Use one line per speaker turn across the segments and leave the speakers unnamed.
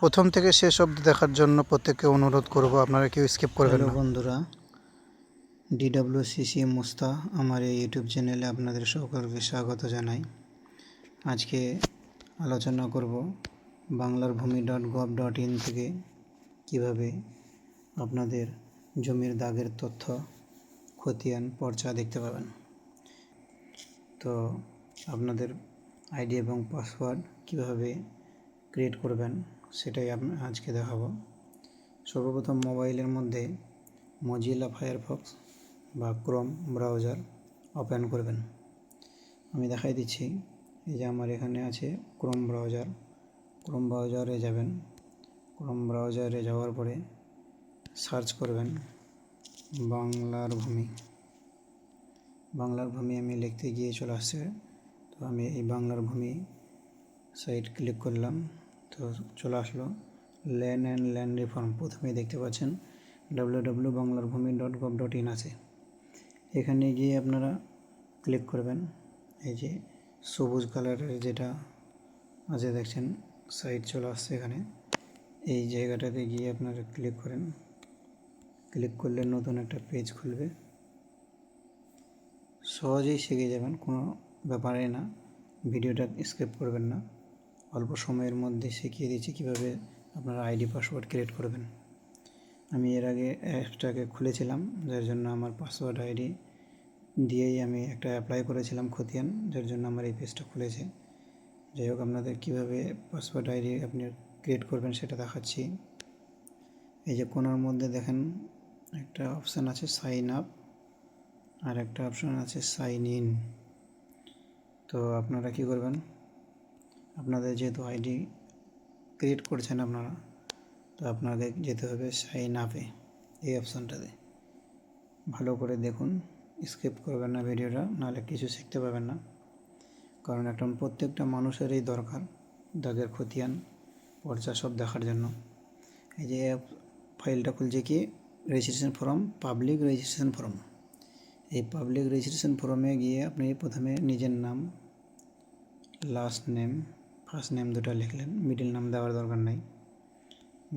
প্রথম থেকে শেষ অব্দি দেখার জন্য প্রত্যেককে অনুরোধ করব আপনারা কেউ স্কিপ করবেন না।
বন্ধুরা ডিডাব্লিউসিসি মুস্তা আমার এই ইউটিউব চ্যানেলে আপনাদের সকলকে স্বাগত জানাই। আজকে আলোচনা করব বাংলার ভূমি ডট গভ ডট ইন থেকে কীভাবে আপনাদের জমির দাগের তথ্য খতিয়ান পর্চা দেখতে পাবেন। তো আপনাদের আইডি এবং পাসওয়ার্ড কীভাবে ক্রিয়েট করবেন সেটাই আজকে দেখাবো। সর্বপ্রথম মোবাইলের মধ্যে মজিলা ফায়ারফক্স বা ক্রোম ব্রাউজার ওপেন করবেন। আমি দেখাই দিচ্ছি, এই যে আমার এখানে আছে ক্রোম ব্রাউজার ক্রোম ব্রাউজারে যাবেন। ক্রোম ব্রাউজারে যাওয়ার পরে সার্চ করবেন বাংলার ভূমি। বাংলার ভূমি আমি লিখতে গিয়ে চলে আসছে। তো আমি এই বাংলার ভূমি সাইট ক্লিক করলাম। তো চলে আসলো ল্যান্ড অ্যান্ড ল্যান্ড রিফর্ম। প্রথমেই দেখতে পাচ্ছেন ডাব্লিউ ডাব্লিউ বাংলার ভূমি ডট গভ ডট ইন আছে। এখানে গিয়ে আপনারা ক্লিক করবেন। এই যে সবুজ কালারের যেটা আছে দেখছেন সাইট চলে আসছে এখানে। এই জায়গাটাতে গিয়ে আপনারা ক্লিক করেন। ক্লিক করলে নতুন একটা পেজ খুলবে। সহজেই শিখে যাবেন, কোনো ব্যাপারে না। ভিডিওটা স্কিপ করবেন না। অল্প সময়ের মধ্যে শিখিয়ে দিচ্ছি কীভাবে আপনারা আইডি পাসওয়ার্ড ক্রিয়েট করবেন। আমি এর আগে অ্যাপসটাকে খুলেছিলাম, যার জন্য আমার পাসওয়ার্ড আইডি দিয়েই আমি একটা অ্যাপ্লাই করেছিলাম খতিয়ান, যার জন্য আমার এই পেজটা খুলেছে। যাই হোক, আপনাদের কীভাবে পাসওয়ার্ড আইডি আপনি ক্রিয়েট করবেন সেটা দেখাচ্ছি। এই যে কোনার মধ্যে দেখেন, একটা অপশান আছে সাইন আপ, আর একটা অপশান আছে সাইন ইন। তো আপনারা কি করবেন? আপনাদের যেহেতু আইডি ক্রিয়েট করছেন আপনারা, তো আপনাদের যেতে হবে সাইন আপে এই অপশানটাতে। ভালো করে দেখুন, স্কিপ করবেন না ভিডিওটা, নাহলে কিছু শিখতে পাবেন না। কারণ একটা প্রত্যেকটা মানুষেরই দরকার দাগের খতিয়ান, পর্চা সব দেখার জন্য। এই যে ফাইলটা খুলছে কি? Registration form public registration form এই পাবলিক রেজিস্ট্রেশন ফর্মে গিয়ে আপনি প্রথমে নিজের নাম লাস্ট নেম ফার্স্ট নেম দুটো লিখলেন মিডিল নাম দেওয়ার দরকার নাই।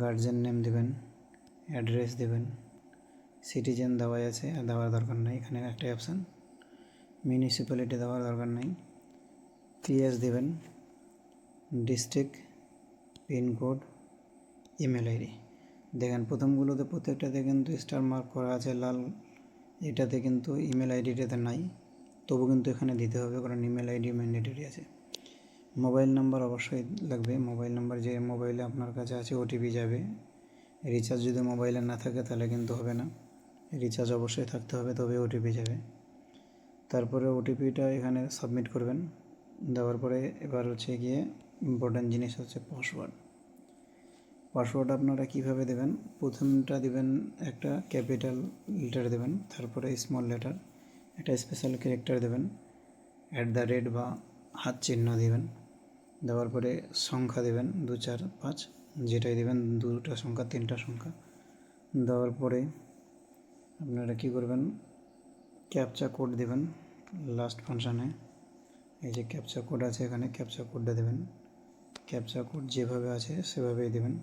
গার্জেন নেম দেবেন অ্যাড্রেস দেবেন সিটিজেন দেওয়া আছে, আর দেওয়ার দরকার নাই, এখানে একটা অপশান মিউনিসিপ্যালিটি দেওয়ার দরকার নাই। পিএস দেবেন ডিস্ট্রিক্ট পিনকোড ইমেল আইডি দেখেন, প্রথমগুলোতে প্রত্যেকটাতে কিন্তু স্টার মার্ক করা আছে, লাল, এটাতে কিন্তু ইমেল আইডিটাতে নাই। তবু কিন্তু এখানে দিতে হবে, কারণ ইমেল আইডি ম্যান্ডেটরি আছে। মোবাইল নাম্বার অবশ্যই লাগবে। মোবাইল নাম্বার যে মোবাইলে আপনার কাছে আছে ওটিপি যাবে। রিচার্জ যদি মোবাইলে না থাকে, তাহলে কিন্তু হবে না। রিচার্জ অবশ্যই থাকতে হবে, তবে ওটিপি যাবে। তারপরে ওটিপিটা এখানে সাবমিট করবেন। দেওয়ার পরে এবার হচ্ছে গিয়ে ইম্পর্ট্যান্ট জিনিস হচ্ছে পাসওয়ার্ড পাসওয়ার্ড আপনারা কীভাবে দেবেন? প্রথমটা দিবেন একটা ক্যাপিটাল লেটার দেবেন, তারপরে স্মল লেটার একটা স্পেশাল ক্যারেক্টার দেবেন অ্যাট দ্য রেট বা হাত চিহ্ন দিবেন। দেওয়ার পরে সংখ্যা দেবেন দু, চার, পাঁচ, যেটাই দেবেন দুটা সংখ্যা, তিনটা সংখ্যা। দেওয়ার পরে আপনারা কী করবেন? ক্যাপচা কোড দেবেন লাস্ট ফাংশানে এই যে ক্যাপচা কোড আছে এখানে, ক্যাপচা কোডটা দেবেন। ক্যাপচা কোড যেভাবে আছে সেভাবেই দেবেন।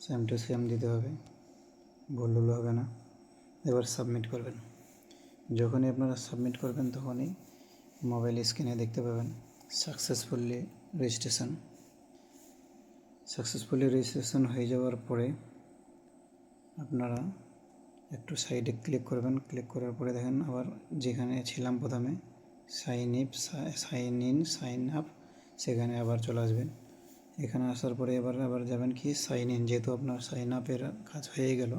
সেম টু সেম দিতে হবে, ভুল ভুল হবে না। এবার সাবমিট করবেন। যখনই আপনারা সাবমিট করবেন তখনই মোবাইল স্ক্রিনে দেখতে পাবেন। সাকসেসফুলি রেজিস্ট্রেশন সাকসেসফুলি রেজিস্ট্রেশন হয়ে যাওয়ার পরে আপনারা একটু সাইডে ক্লিক করবেন। ক্লিক করার পরে দেখেন আবার যেখানে ছিলাম প্রথমে sign up sign in sign up সেখানে আবার চলে আসবেন। এখানে আসার পরে এবার আবার যাবেন কি? সাইন ইন যেহেতু আপনার সাইন আপের কাজ হয়ে গেল,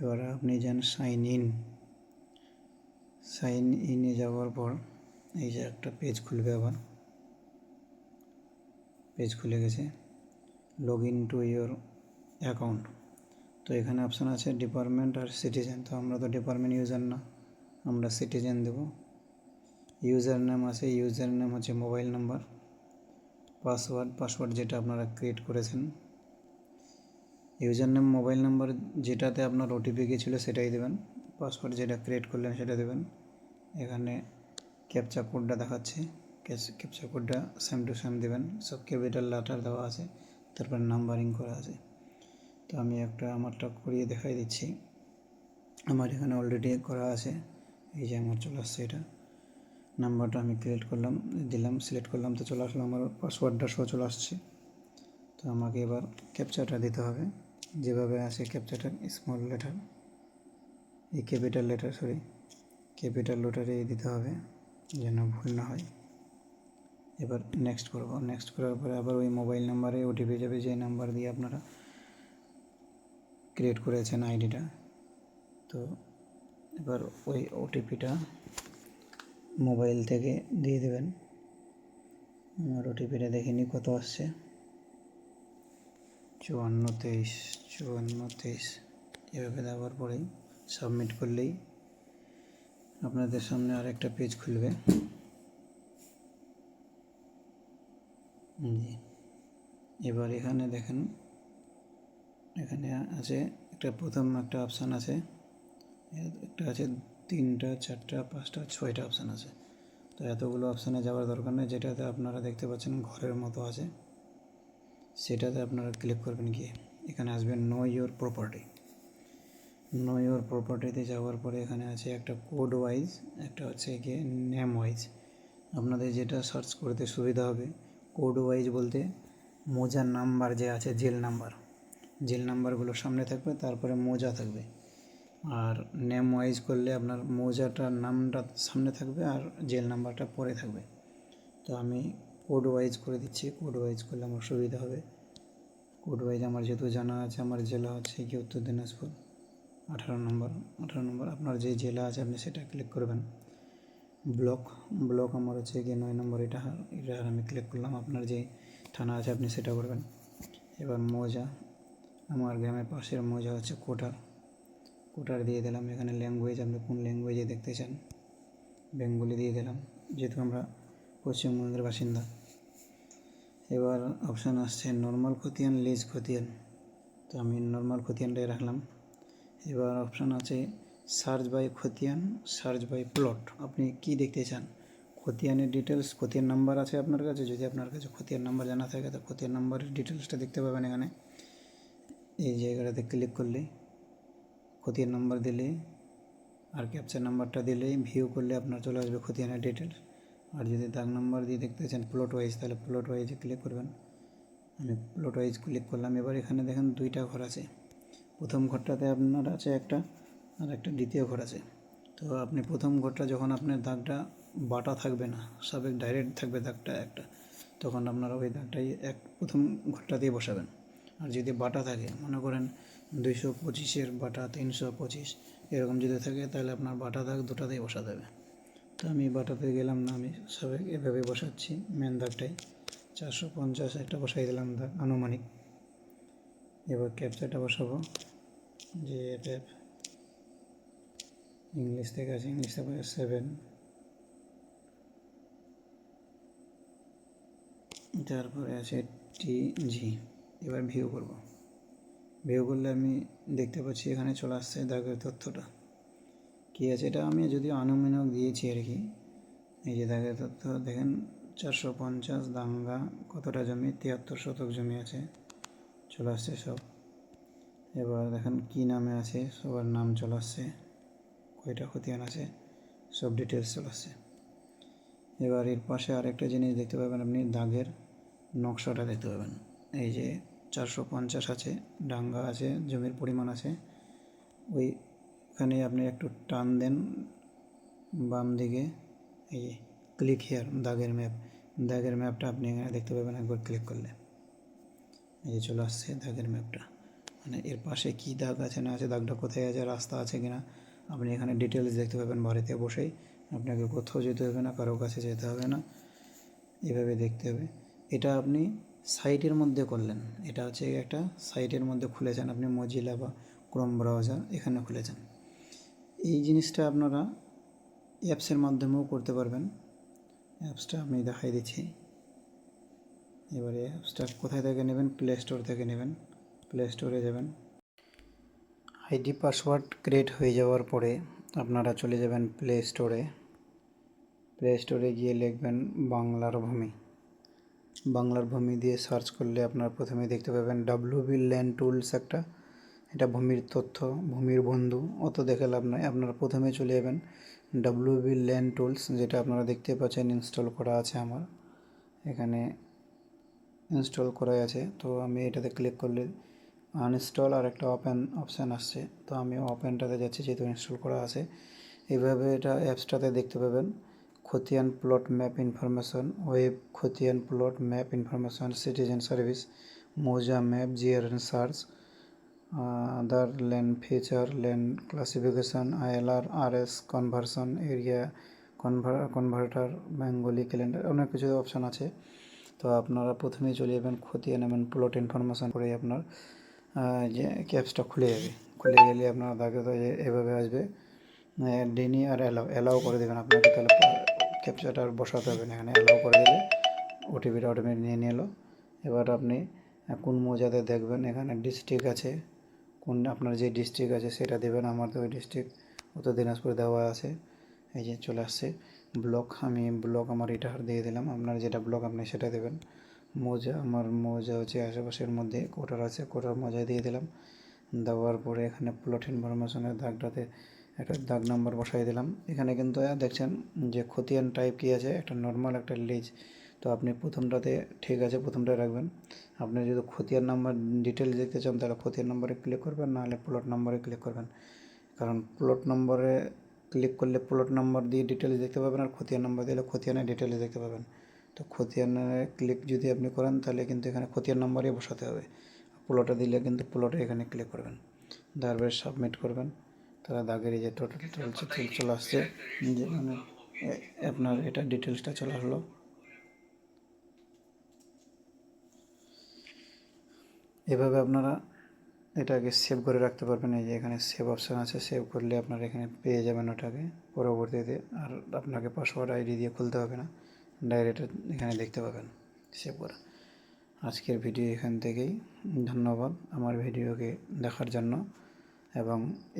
এবার আপনি যান সাইন ইন সাইন ইনে যাওয়ার পর এই যে একটা পেজ খুলবে আবার। পেজ খুলে গেছে। Log in to your account তো এখানে অপশান আছে ডিপার্টমেন্ট আর সিটিজেন তো আমরা তো ডিপার্টমেন্ট ইউজার না, আমরা সিটিজেন দেব। ইউজার নেম আছে ইউজার নেম হচ্ছে মোবাইল নাম্বার পাসওয়ার্ড পাসওয়ার্ড যেটা আপনারা ক্রিয়েট করেছেন। ইউজার নেম মোবাইল নাম্বার যেটাতে আপনার ওটিপি গিয়েছিল সেটাই দেবেন। পাসওয়ার্ড যেটা ক্রিয়েট করলেন সেটা দেবেন। এখানে ক্যাপচা কোডটা দেখাচ্ছে। ক্যাপচা কোডটা সেম টু সেম দেবেন। সব ক্যাপিটাল লেটার দেওয়া আছে, তারপর নাম্বারিং করা আছে। তো আমি একটা আমারটা করিয়ে দেখাই দিচ্ছি। আমার এখানে অলরেডি করা আছে। এই যে আমার চলে আসছে এটা। নাম্বারটা আমি ক্রিয়েট করলাম, দিলাম সিলেক্ট করলাম, তো চলে আসলো আমার পাসওয়ার্ডটা সহ চলে আসছে। তো আমাকে এবার ক্যাপচারটা দিতে হবে। যেভাবে আছে ক্যাপচারটা স্মল লেটার এই ক্যাপিটাল লেটার সরি ক্যাপিটাল লেটারে দিতে হবে, যেন ভুল না হয়। এবার নেক্সট করব। নেক্সট করার পরে আবার ওই মোবাইল নাম্বারে ওটিপি যাবে যে নাম্বার দিয়ে আপনারা ক্রিয়েট করেছেন আইডিটা তো এবার ওই ওটিপিটা মোবাইল থেকে দিয়ে দেবেন। আমার ওটিপিটা দেখে নিই কত আসছে। চুয়ান্ন, তেইশ চুয়ান্ন, তেইশ। এভাবে দেওয়ার পরেই সাবমিট করলেই আপনাদের সামনে আরেকটা পেজ খুলবে। জি। এবার এখানে দেখেন, এখানে আছে একটা প্রথম একটা অপশান আছে। একটা আছে তিনটা, চারটা, পাঁচটা, ছয়টা অপশান আছে। তো এতগুলো অপশানে যাওয়ার দরকার নেই, যেটাতে আপনারা দেখতে পাচ্ছেন ঘরের মতো আছে। সেটাতে আপনারা ক্লিক করবেন গিয়ে। এখানে আসবেন know your property know your প্রপার্টিতে যাওয়ার পরে এখানে আছে একটা কোড ওয়াইজ একটা হচ্ছে গিয়ে নেম ওয়াইজ আপনাদের যেটা সার্চ করতে সুবিধা হবে কোড ওয়াইজ বলতে মোজার নাম্বার যে আছে, জেল নাম্বার। জেল নাম্বারগুলো সামনে থাকবে, তারপরে মোজা থাকবে। আর নেম ওয়াইজ করলে আপনার মোজাটার নামটা সামনে থাকবে আর জেল নাম্বারটা পরে থাকবে। তো আমি কোড ওয়াইজ করে দিচ্ছি কোড ওয়াইজ করলে আমার সুবিধা হবে। কোড ওয়াইজ আমার যেহেতু জানা আছে, আমার জেলা হচ্ছে কি উত্তর দিনাজপুর। আঠারো নম্বর আঠারো নম্বর, আপনার যে জেলা আছে, আপনি সেটা ক্লিক করবেন। ব্লক ব্লক আমার হচ্ছে গিয়ে নয় নম্বর, এটা এটা আমি ক্লিক করলাম, আপনার যে থানা আছে আপনি সেটা করবেন। এবার মোজা, আমার গ্রামের পাশের মোজা হচ্ছে কোটার। কোটার দিয়ে দিলাম, এখানে ল্যাঙ্গুয়েজ আপনি কোন ল্যাঙ্গুয়েজে দেখতে চান, বেঙ্গলি দিয়ে দিলাম, যেহেতু আমরা পশ্চিমবঙ্গের বাসিন্দা। এবার অপশান আসছে নর্মাল খতিয়ান লিজ খতিয়ান তো আমি নর্মাল খতিয়ানটাই রাখলাম। এবার অপশান আছে সার্চ বাই খতিয়ান, সার্চ বাই প্লট। আপনি কি দেখতে চান? খতিয়ানের ডিটেলস খতিয়ান নাম্বার আছে আপনার কাছে? যদি আপনার কাছে খতিয়ান নাম্বার জানা থাকে, তো খতিয়ান নাম্বারের ডিটেলসটা দেখতে পাবেন এখানে। এই জায়গাটাতে ক্লিক করলে, খতিয়ান নাম্বার দিলে, আর ক্যাপচার নাম্বারটা দিলে ভিউ করলে আপনার চলে আসবে খতিয়ানের ডিটেলস আর যদি দাগ নাম্বার দিয়ে দেখতে চান প্লট ওয়াইজ তাহলে প্লট ওয়াইজে ক্লিক করবেন। আমি প্লট ওয়াইজ ক্লিক করলাম। এবার এখানে দেখেন দুইটা ঘর আছে। প্রথম ঘরটাতে আপনার আছে একটা আর একটা দ্বিতীয় ঘর আছে। তো আপনি প্রথম ঘরটা যখন আপনার দাগটা বাটা থাকবে না, সাবেক ডাইরেক্ট থাকবে দাগটা একটা, তখন আপনারা ওই দাগটাই এক প্রথম ঘরটা দিয়ে বসাবেন। আর যদি বাটা থাকে, মনে করেন দুইশো পঁচিশের বাটা, তিনশো পঁচিশ, এরকম যদি থাকে, তাহলে আপনার বাটা দাগ দুটাতেই বসাতে হবে তো আমি বাটাতে গেলাম না, আমি সাবেক এভাবে বসাচ্ছি মেন দাগটাই। চারশো পঞ্চাশ একটা বসাই দিলাম দাগ আনুমানিক। এবার ক্যাপচারটা বসাবো। যে এফ ইংলিশ থেকে আছে ইংলিশ থেকে সেভেন তারপরে আছে টি জি এবার ভিউ করব। ভিউ করলে আমি দেখতে পাচ্ছি এখানে চলে আসছে দাগের তথ্যটা। কী আছে? এটা আমি যদিও আনুমানিক দিয়েছি আর কি। এই যে দাগের তথ্য, দেখেন চারশো পঞ্চাশ দাঙ্গা, কতটা জমি? তিয়াত্তর শতক জমি আছে। চলে আসছে সব। এবার দেখেন কী নামে আছে, সবার নাম চলে আসছে। কয়টা খতিয়ান আছে, সব ডিটেলস চলে আসছে। এবার এর পাশে আরেকটা জিনিস দেখতে পাবেন আপনি, দাগের নকশাটা দেখতে পাবেন। এই যে চারশো পঞ্চাশ আছে, ডাঙ্গা আছে, জমির পরিমাণ আছে, ওইখানে আপনি একটু টান দেন, বাম দিকে, এই যে ক্লিক হেয়ার দাগের ম্যাপ দাগের ম্যাপটা আপনি এখানে দেখতে পাবেন, একবার ক্লিক করলে। এই যে চলে আসছে দাগের ম্যাপটা মানে এর পাশে কী দাগ আছে না আছে, দাগটা কোথায় আছে, রাস্তা আছে কিনা আপনি এখানে ডিটেলস দেখতে পাবেন, বাড়িতে বসেই। আপনাকে কোথাও যেতে হবে না, কারও কাছে যেতে হবে না। এভাবে দেখতে হবে। এটা আপনি সাইটের মধ্যে করলেন। এটা হচ্ছে একটা সাইটের মধ্যে খুলেছেন আপনি মজিলা বা ক্রোম ব্রাউজার এখানে খুলেছেন। এই জিনিসটা আপনারা অ্যাপসের মাধ্যমেও করতে পারবেন। অ্যাপসটা আমি দেখাই দিচ্ছি। এবারে অ্যাপসটা কোথায় থেকে নেবেন? প্লে স্টোর থেকে নেবেন। প্লে স্টোরে যাবেন। আইডি পাসওয়ার্ড ক্রিয়েট হয়ে যাওয়ার পরে আপনারা চলে যাবেন প্লে স্টোরে। প্লে স্টোরে গিয়ে লিখবেন বাংলার ভূমি। বাংলার ভূমি দিয়ে সার্চ করলে আপনারা প্রথমে দেখতে পাবেন ডাব্লিউ বি ল্যান্ড টুলস একটা। এটা ভূমির তথ্য, ভূমির বন্ধু, অত দেখে লাভ নয় আপনারা প্রথমে চলে যাবেন ডাব্লিউ বি ল্যান্ড টুলস যেটা আপনারা দেখতে পাচ্ছেন ইনস্টল করা আছে আমার। এখানে ইনস্টল করা আছে। তো আমি এটাতে ক্লিক করলে আনইনস্টল আর একটা ওপেন অপশান আসছে। তো আমি ওপেনটাতে যাচ্ছি, যেহেতু ইনস্টল করা আছে। এইভাবে এটা অ্যাপসটাতে দেখতে পাবেন। খতিয়ান প্লট ম্যাপ ইনফরমেশন ওয়েব খতিয়ান plot map information citizen service মৌজা map GRN search other land feature land classification ILR RS conversion area conveyor converter Bengali calendar অনেক কিছু অপশান আছে। তো আপনারা প্রথমেই চলে যাবেন খতিয়ান এবং প্লট ইনফরমেশন করে আপনার। যে ক্যাপসটা খুলে যাবে। খুলে গেলে আপনার দাগে তো এভাবে আসবে। ডেনি আর অ্যালাও অ্যালাও করে দেবেন আপনাকে। তাহলে ক্যাপচাটা আর বসাতে হবে না। এখানে অ্যালাও করে দিলে ওটিপিটা অটোমেটিক নিয়ে নিল। এবার আপনি কোন মৌজাতে দেখবেন? এখানে ডিস্ট্রিক্ট আছে। কোন আপনার যে ডিস্ট্রিক্ট আছে সেটা দেবেন। আমার তো ওই ডিস্ট্রিক্ট উত্তর দিনাজপুর দেওয়া আছে। এই যে চলে আসছে। ব্লক আমি ব্লক আমার এটার দিয়ে দিলাম। আপনার যেটা ব্লক আপনি সেটা দেবেন। মৌজা, আমার মোজা হচ্ছে আশেপাশের মধ্যে কোটার আছে কোটার মৌজা দিয়ে দিলাম। দেওয়ার পরে এখানে প্লট ইনফরমেশনের দাগটাতে একটা দাগ নাম্বার বসাই দিলাম। এখানে কিন্তু দেখছেন যে খতিয়ান টাইপ কী আছে? একটা নর্মাল একটা লিজ তো আপনি প্রথমটাতে ঠিক আছে, প্রথমটায় রাখবেন। আপনি যদি খতিয়ান নাম্বার ডিটেলস দেখতে চান, তাহলে খতিয়ান নম্বরে ক্লিক করবেন, নাহলে প্লট নম্বরে ক্লিক করবেন। কারণ প্লট নম্বরে ক্লিক করলে প্লট নাম্বার দিয়ে ডিটেলস দেখতে পাবেন, আর খতিয়ান নাম্বার দিলে খতিয়ানের ডিটেলস দেখতে পাবেন। তো খতিয়ানে ক্লিক যদি আপনি করেন তাহলে কিন্তু এখানে খতিয়ান নাম্বারই বসাতে হবে। প্লটে দিলে কিন্তু প্লটে এখানে ক্লিক করবেন। তারপরে সাবমিট করবেন। তারা দাগের এই যে টোটাল টোটাল চলে আসছে। যে মানে আপনার এটা ডিটেলসটা চলে আসলো। এভাবে আপনারা এটাকে সেভ করে রাখতে পারবেন। এই যে এখানে সেভ অপশান আছে সেভ করলে আপনারা এখানে পেয়ে যাবেন ওটাকে। পরবর্তীতে আর আপনাকে পাসওয়ার্ড আইডি দিয়ে খুলতে হবে না। ডাইরেক্ট এখানে দেখতে পাবেন সেভ করা আজকের ভিডিও এখান থেকেই। ধন্যবাদ আমার ভিডিওকে দেখার জন্য। এবং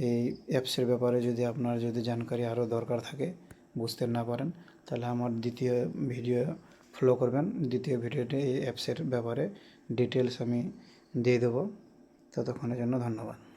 এই অ্যাপসের ব্যাপারে যদি আপনার যদি জানকারি আরও দরকার থাকে, বুঝতে না পারেন, তাহলে আমার দ্বিতীয় ভিডিও ফলো করবেন। দ্বিতীয় ভিডিওতে এই অ্যাপসের ব্যাপারে ডিটেলস আমি দিয়ে দেবো। ততক্ষণের জন্য ধন্যবাদ।